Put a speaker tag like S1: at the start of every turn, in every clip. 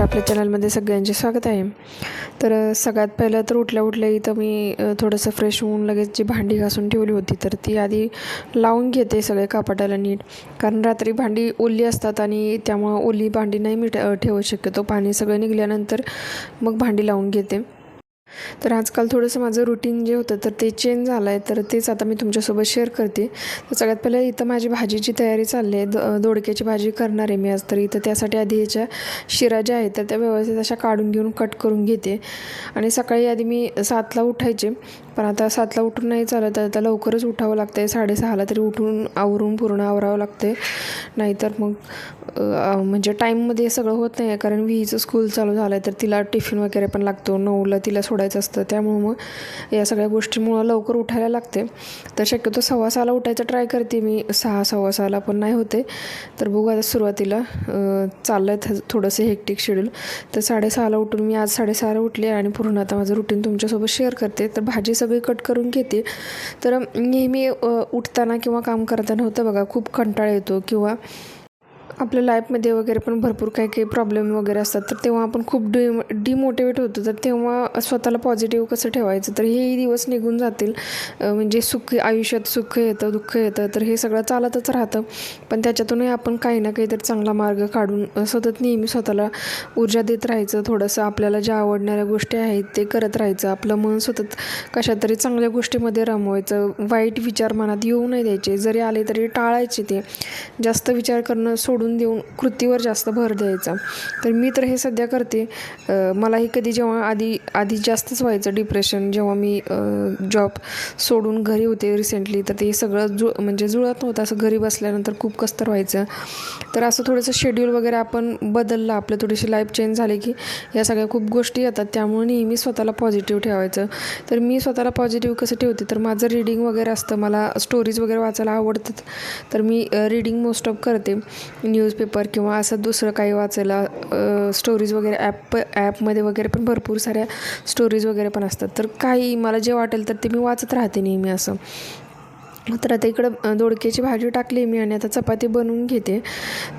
S1: नमस्कार आपल्या चॅनलमध्ये सगळ्यांचे स्वागत आहे. तर सगळ्यात पहिलं तर उठल्या उठल्या इथं मी थोडंसं फ्रेश होऊन लगेच जी भांडी घासून ठेवली होती तर ती आधी लावून घेते सगळे कापाटाला नीट. कारण रात्री भांडी ओली असतात आणि त्यामुळं ओली भांडी नाही मी ठेवू शक्यतो. पाणी सगळं निघाल्यानंतर मग भांडी लावून घेते. तर आजकाल थोडंसं माझं रुटीन जे होतं तर ते चेंज झालं आहे तर तेच आता मी तुमच्यासोबत शेअर करते. तर सगळ्यात पहिले इथं माझी भाजीची तयारी चालली आहे. द दोडक्याची भाजी करणार आहे मी आज. तर इथं त्यासाठी आधी ह्याच्या शिरा ज्या आहेत तर त्या व्यवस्थित अशा काढून घेऊन कट करून घेते. आणि सकाळी आधी मी सातला उठायचे. पण आता सातला उठून नाही चालत आता लवकरच उठावं लागतं आहे साडेसहाला तरी उठून आवरून पूर्ण आवरावं लागते नाहीतर मग म्हणजे टाईममध्ये सगळं होत नाही आहे कारण विहीचं स्कूल चालू झालं आहे तर तिला टिफिन वगैरे पण लागतो. नऊला तिला सोडायचं असतं. त्यामुळं मग या सगळ्या गोष्टीमुळं लवकर उठायला लागते तर शक्यतो सव्वा सहाला उठायचं ट्राय करते मी. सहा सव्वा सहाला पण नाही होते. तर बघू आता सुरुवातीला चाललं आहे थोडंसं हेक्टिक शेड्यूल तर साडेसहाला उठून मी आज साडेसहाला उठले आणि पूर्ण आता माझं रुटीन तुमच्यासोबत शेअर करते. तर भाजी सगळी कट करून घेते. तर नेहमी उठताना किंवा काम करताना होतं बघा खूप कंटाळा येतो किंवा आपल्या लाईफमध्ये वगैरे पण भरपूर काही काही प्रॉब्लेम वगैरे असतात. तर तेव्हा आपण खूप डि डिमोटिवेट होतो. तर तेव्हा स्वतःला पॉझिटिव्ह कसं ठेवायचं? तर हेही दिवस निघून जातील. म्हणजे सुख आयुष्यात सुख येतं दुःख येतं. तर हे सगळं चालतच राहतं. पण त्याच्यातूनही आपण काही ना काहीतरी चांगला मार्ग काढून सतत नेहमी स्वतःला ऊर्जा देत राहायचं. थोडंसं आपल्याला ज्या आवडणाऱ्या गोष्टी आहेत ते करत राहायचं. आपलं मन सतत कशा तरी चांगल्या गोष्टीमध्ये रमवायचं. वाईट विचार मनात येऊ नाही द्यायचे. जरी आले तरी टाळायचे ते. जास्त विचार करणं सोडून देऊन कृतीवर जास्त भर द्यायचा. तर मी तर हे सध्या करते. मलाही कधी जेव्हा आधी आधी जास्तच व्हायचं डिप्रेशन जेव्हा मी जॉब सोडून घरी होते रिसेंटली तर ते सगळं जु म्हणजे जुळत नव्हतं. असं घरी बसल्यानंतर खूप कसतर व्हायचं. तर असं थोडंसं शेड्यूल वगैरे आपण बदललं. आपलं थोडीशी लाईफ चेंज झाली की या सगळ्या खूप गोष्टी येतात. त्यामुळे नेहमी स्वतःला पॉझिटिव्ह ठेवायचं. तर मी स्वतःला पॉझिटिव्ह कसं ठेवते? तर माझं रीडिंग वगैरे असतं. मला स्टोरीज वगैरे वाचायला आवडतात. तर मी रीडिंग मोस्ट ऑफ करते. न्यूजपेपर किंवा असं दुसरं काही वाचायला स्टोरीज वगैरे ॲप ॲपमध्ये वगैरे पण भरपूर साऱ्या स्टोरीज वगैरे पण असतात. तर काही मला जे वाटेल तर ते मी वाचत राहते नेहमी असं. तर आता इकडं दोडक्याची भाजी टाकली मी आणि आता चपाती बनवून घेते.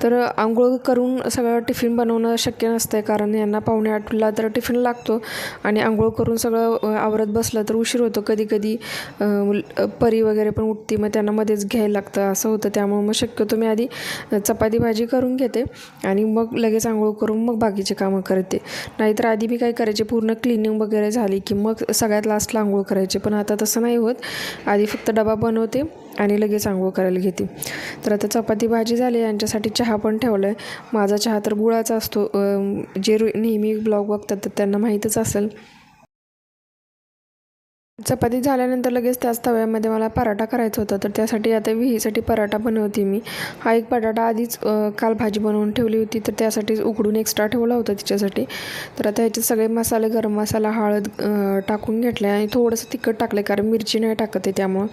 S1: तर आंघोळ करून सगळं टिफिन बनवणं शक्य नसतं आहे कारण यांना पाहुणे आठला तर टिफिन लागतो आणि आंघोळ करून सगळं आवरत बसलं तर उशीर होतो. कधी कधी परी वगैरे पण उठती मग त्यांना मध्येच घ्यायला लागतं. असं होतं. त्यामुळे मग शक्यतो मी आधी चपाती भाजी करून घेते आणि मग लगेच आंघोळ करून मग बाकीचे कामं करते. नाहीतर आधी मी काय करायचे पूर्ण क्लिनिंग वगैरे झाली की मग सगळ्यात लास्टला आंघोळ करायचे. पण आता तसं नाही होत. आधी फक्त डबा बनवते आणि लगेच आंघोळ करायला घेते. तर आता चपाती भाजी झाली यांच्यासाठी चहा पण ठेवला आहे माझा चहा तर गुळाचा असतो. जे नेहमी ब्लॉग बघतात तर त्यांना माहीतच असेल. चपाती झाल्यानंतर लगेच त्याच तव्यामध्ये मला पराठा करायचा होता. तर त्यासाठी आता विहीसाठी पराठा बनवते मी. हा एक बटाटा आधीच काल भाजी बनवून ठेवली होती. तर त्यासाठी उकडून एक्स्ट्रा ठेवला होता तिच्यासाठी. तर आता ह्याचे सगळे मसाले गरम मसाला हळद टाकून घेतले आणि थोडंसं तिखट टाकलं कारण मिरची नाही टाकत आहे त्यामुळं.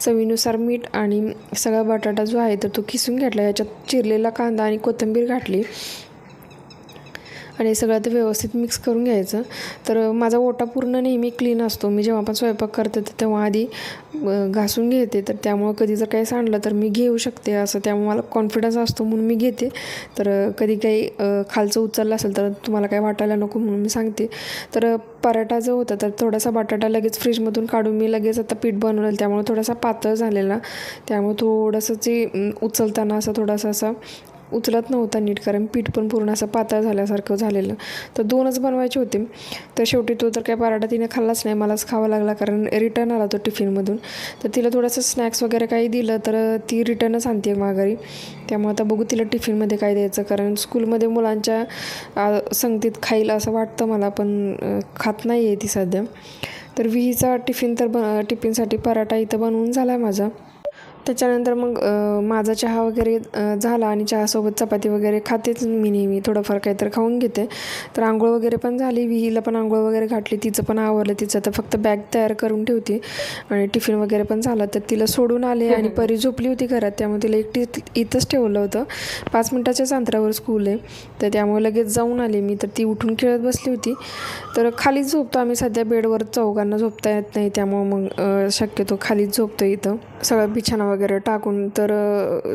S1: चवीनुसार मीठ आणि सगळा बटाटा जो आहे तर तो किसून घेतला. याच्यात चिरलेला कांदा आणि कोथिंबीर घातली. आणि सगळं ते व्यवस्थित मिक्स करून घ्यायचं. तर माझा ओटा पूर्ण नेहमी क्लीन असतो. मी जेव्हा पण स्वयंपाक करते तर तेव्हा आधी घासून घेते. तर त्यामुळं कधी जर काही सांडलं तर मी घेऊ शकते असं. त्यामुळे मला कॉन्फिडन्स असतो म्हणून मी घेते. तर कधी काही खालचं उचललं असेल तर तुम्हाला काही वाटायला नको म्हणून मी सांगते. तर पराठा जो होता तर थोडासा बटाटा लगेच फ्रीजमधून काढून मी लगेच आता पीठ बनवलेलं. त्यामुळे थोडासा पातळ झालेला. त्यामुळे थोडंसं जे उचलताना असं थोडासा असा उचलत नव्हता नीट कारण पीठ पण पूर्ण असं पातळ झाल्यासारखं झालेलं. तर दोनच बनवायचे होते. तर शेवटी तो तर काय पराठा तिने खाल्लाच नाही. मलाच खावा लागला कारण रिटर्न आला तो टिफिनमधून. तर तिला थोडंसं स्नॅक्स वगैरे काही दिलं तर ती रिटर्नच आणते माघारी. त्यामुळे आता बघू तिला टिफिनमध्ये काय द्यायचं कारण स्कूलमध्ये मुलांच्या संगतीत खाईल असं वाटतं मला पण खात नाही आहे ती सध्या. तर विहीचा टिफिन तर ब टिफिनसाठी पराठा इथं बनवून झाला आहे माझा. त्याच्यानंतर मग माझा चहा वगैरे झाला आणि चहासोबत चपाती वगैरे खातेच मी नेहमी. थोडंफार काहीतरी खाऊन घेते. तर आंघोळ वगैरे पण झाली. विहीला पण आंघोळ वगैरे घातली. तिचं पण आवरलं. तिचं तर फक्त बॅग तयार करून ठेवते. आणि टिफिन वगैरे पण झालं. तर तिला सोडून आले आणि परी झोपली होती घरात. त्यामुळे तिला एकटी इथंच ठेवलं होतं. पाच मिनटाच्याच अंतरावर स्कूल आहे. तर त्यामुळे लगेच जाऊन आले मी. तर ती उठून खेळत बसली होती. तर खालीच झोपतो आम्ही. सध्या बेडवर चौघांना झोपता येत नाही. त्यामुळं मग शक्यतो खालीच झोपतो इथं. सगळं बिछाना वगैरे टाकून तर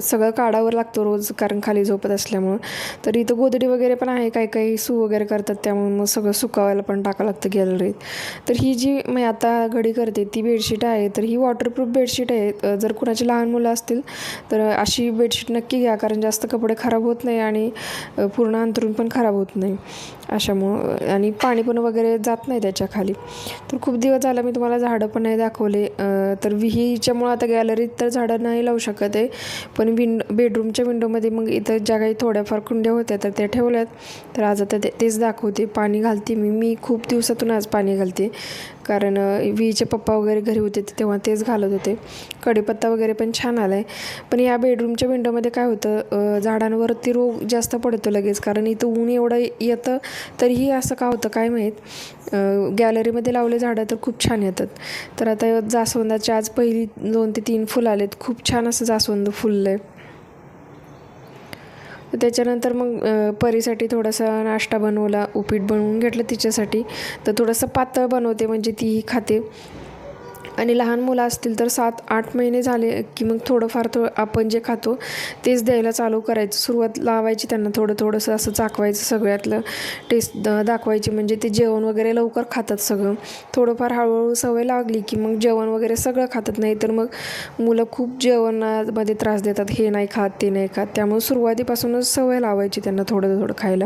S1: सगळं काढावं लागतं रोज कारण खाली झोपत असल्यामुळं. तर इथं गोदडी वगैरे पण आहे काही काही सू वगैरे करतात त्यामुळे मग सगळं सुकावायला पण टाकावं लागतं गॅलरीत तर ही जी मी आता घडी करते ती बेडशीट आहे. तर ही वॉटरप्रूफ बेडशीट आहे. जर कुणाची लहान मुलं असतील तर अशी बेडशीट नक्की घ्या. कारण जास्त कपडे खराब होत नाही आणि पूर्ण अंतरून पण खराब होत नाही. अशामुळं आणि पाणी पण वगैरे जात नाही त्याच्याखाली. तर खूप दिवस झाला मी तुम्हाला झाडं पण नाही दाखवले. तर विहीच्यामुळं आता गॅलरीत तर झाडं नाही लावू शकत आहे. पण विंड बेडरूमच्या विंडोमध्ये मग इथं ज्या काही थोड्याफार कुंड्या होत्या तर त्या ठेवल्यात. तर आज आता ते तेच दाखवते. पाणी घालते मी. मी खूप दिवसातून आज पाणी घालते. कारण वीचे विहीचे पप्पा वगैरे घरी होते तेव्हा तेच घालत होते. कढीपत्ता वगैरे पण छान आला आहे पण या बेडरूमच्या विंडोमध्ये काय होतं झाडांवरती रोग जास्त पडतो लगेच. कारण इथं ऊन एवढं येतं तरीही असं का होतं काय माहीत? गॅलरीमध्ये लावले झाडं तर खूप छान येतात. तर आता जास्वंदाची आज पहिली दोन ते तीन फुलं आलेत. खूप छान असं जास्वंद फुललं आहे त्याच्यानंतर मग परीसाठी थोडासा नाश्ता बनवला उपीट बनवून घेतलं तिच्यासाठी. तर थोडंसं पातळ बनवते म्हणजे तीही खाते. आणि लहान मुलं असतील तर सात आठ महिने झाले की मग थोडंफार थो आपण जे खातो तेच द्यायला चालू करायचं. सुरुवात लावायची त्यांना थोडं थोडंसं असं चाकवायचं. सगळ्यातलं टेस्ट दाखवायची. म्हणजे ते जेवण वगैरे लवकर खातात सगळं. थोडंफार हळूहळू सवय लागली की मग जेवण वगैरे सगळं खातात. नाही तर मग मुलं खूप जेवणामध्ये त्रास देतात. हे नाही खात ते नाही खात. त्यामुळे सुरुवातीपासूनच सवय लावायची त्यांना थोडं थोडं खायला.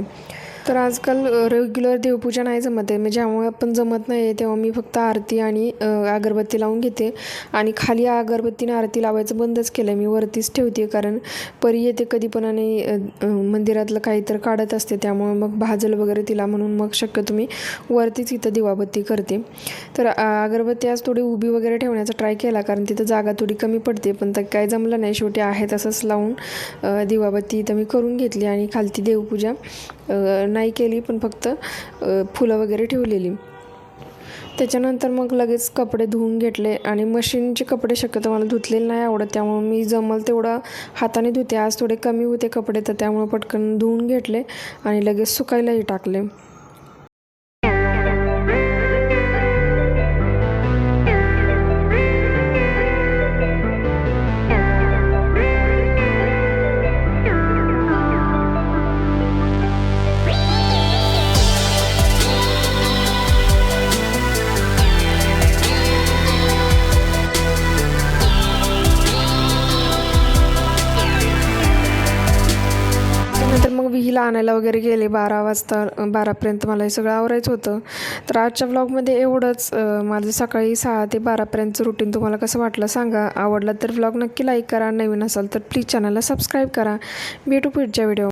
S1: तर आजकाल रेग्युलर देवपूजा नाही जमत आहे. म्हणजे ज्यामुळे आपण जमत नाही आहे तेव्हा मी फक्त आरती आणि अगरबत्ती लावून घेते. आणि खाली अगरबत्तीने आरती लावायचं बंदच केलं आहे मी वरतीच ठेवते कारण परी येते कधी पण आणि मंदिरातलं काहीतरी काढत असते. त्यामुळे मग भाजल वगैरे तिला म्हणून मग शक्यतो मी वरतीच इथं दिवाबत्ती करते. तर अगरबत्ती आज थोडी उभी वगैरे ठेवण्याचा ट्राय केला कारण तिथं जागा थोडी कमी पडते. पण तर काय जमलं नाही. शेवटी आहे तसंच लावून दिवाबत्ती इथं मी करून घेतली आणि खालती देवपूजा नाही केली पण फक्त फुलं वगैरे ठेवलेली. त्याच्यानंतर मग लगेच कपडे धुवून घेतले आणि मशीनचे कपडे शक्यतो मला धुतलेले नाही आवडत त्यामुळे मी जमल तेवढं हाताने धुते. आज थोडे कमी होते कपडे तर त्यामुळे पटकन धुवून घेतले आणि लगेच सुकायलाही टाकले. विहीला आणायला वगैरे गेले बारा वाजता बारापर्यंत मला हे सगळं आवरायचं होतं. तर आजच्या व्लॉगमध्ये एवढंच. माझं सकाळी सहा ते बारापर्यंतचं रुटीन तुम्हाला कसं वाटलं सांगा. आवडला तर व्लॉग नक्की लाईक करा. नवीन असाल तर प्लीज चॅनलला सबस्क्राईब करा. भेटू पुढच्या व्हिडिओ